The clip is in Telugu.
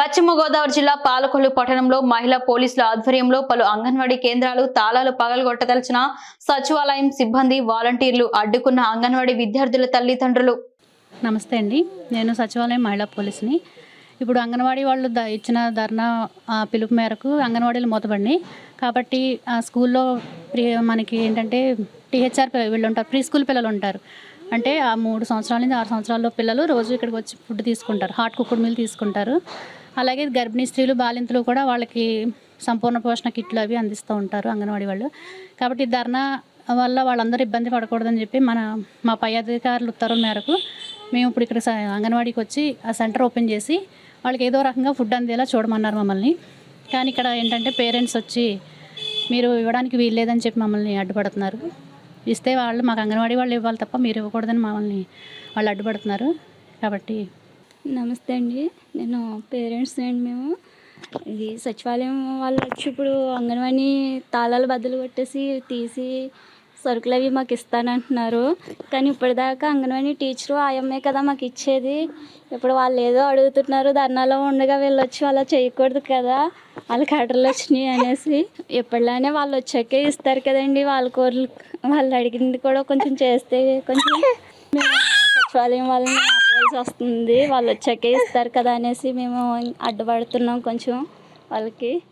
పశ్చిమ గోదావరి జిల్లా పాలకొల్లు పట్టణంలో మహిళా పోలీసుల ఆధ్వర్యంలో పలు అంగన్వాడీ కేంద్రాలు తాళాలు పగలగొట్టదలిచిన సచివాలయం సిబ్బంది వాలంటీర్లు అడ్డుకున్న అంగన్వాడీ విద్యార్థుల తల్లిదండ్రులు. నమస్తే అండి. నేను సచివాలయం మహిళా పోలీస్ని. ఇప్పుడు అంగన్వాడీ వాళ్ళు ద ఇచ్చిన ధర్నా పిలుపు మేరకు అంగన్వాడీలు మూతపడినాయి. కాబట్టి ఆ స్కూల్లో ప్రి మనకి ఏంటంటే టీహెచ్ఆర్ వీళ్ళు ఉంటారు ప్రీ స్కూల్ పిల్లలు ఉంటారు అంటే ఆ మూడు సంవత్సరాల నుంచి ఆరు సంవత్సరాల్లో పిల్లలు రోజు ఇక్కడికి వచ్చి ఫుడ్ తీసుకుంటారు హాట్ కుక్కుడు మీల్ తీసుకుంటారు. అలాగే గర్భిణీ స్త్రీలు బాలింతలు కూడా వాళ్ళకి సంపూర్ణ పోషణ కిట్లు అవి అందిస్తూ ఉంటారు అంగన్వాడీ వాళ్ళు. కాబట్టి ధర్నా వల్ల వాళ్ళందరూ ఇబ్బంది పడకూడదని చెప్పి మన మా పై అధికారుల ఉత్తర్వుల మేరకు మేము ఇప్పుడు ఇక్కడ అంగన్వాడీకి వచ్చి ఆ సెంటర్ ఓపెన్ చేసి వాళ్ళకి ఏదో రకంగా ఫుడ్ అందేలా చూడమన్నారు మమ్మల్ని. కానీ ఇక్కడ ఏంటంటే పేరెంట్స్ వచ్చి మీరు ఇవ్వడానికి వీల్లేదని చెప్పి మమ్మల్ని అడ్డుపడుతున్నారు. ఇస్తే వాళ్ళు మాకు అంగన్వాడీ వాళ్ళు ఇవ్వాలి తప్ప మీరు ఇవ్వకూడదని మమ్మల్ని వాళ్ళు అడ్డుపడుతున్నారు. కాబట్టి నమస్తే అండి. నేను పేరెంట్స్ అండి మేము. ఇది సచివాలయం వాళ్ళు వచ్చి ఇప్పుడు అంగన్వాడీ తాళాలు బద్దలు కొట్టేసి తీసి సరుకులు అవి మాకు ఇస్తానంటున్నారు. కానీ ఇప్పటిదాకా అంగన్వాడీ టీచరు ఆయమ్మే కదా మాకు ఇచ్చేది. ఇప్పుడు వాళ్ళు ఏదో అడుగుతున్నారు ధర్నాలో ఉండగా వీళ్ళు వచ్చి అలా చేయకూడదు కదా. వాళ్ళకి ఆర్డర్లు వచ్చినాయి అనేసి. ఎప్పటిలానే వాళ్ళు వచ్చాకే ఇస్తారు కదండి వాళ్ళ కోర్లు. వాళ్ళు అడిగింది కూడా కొంచెం చేస్తే కొంచెం సచివాలయం వాళ్ళని ఆపవలసి వస్తుంది. వాళ్ళు వచ్చాకే ఇస్తారు కదా అనేసి మేము అడ్డుపడుతున్నాం కొంచెం వాళ్ళకి.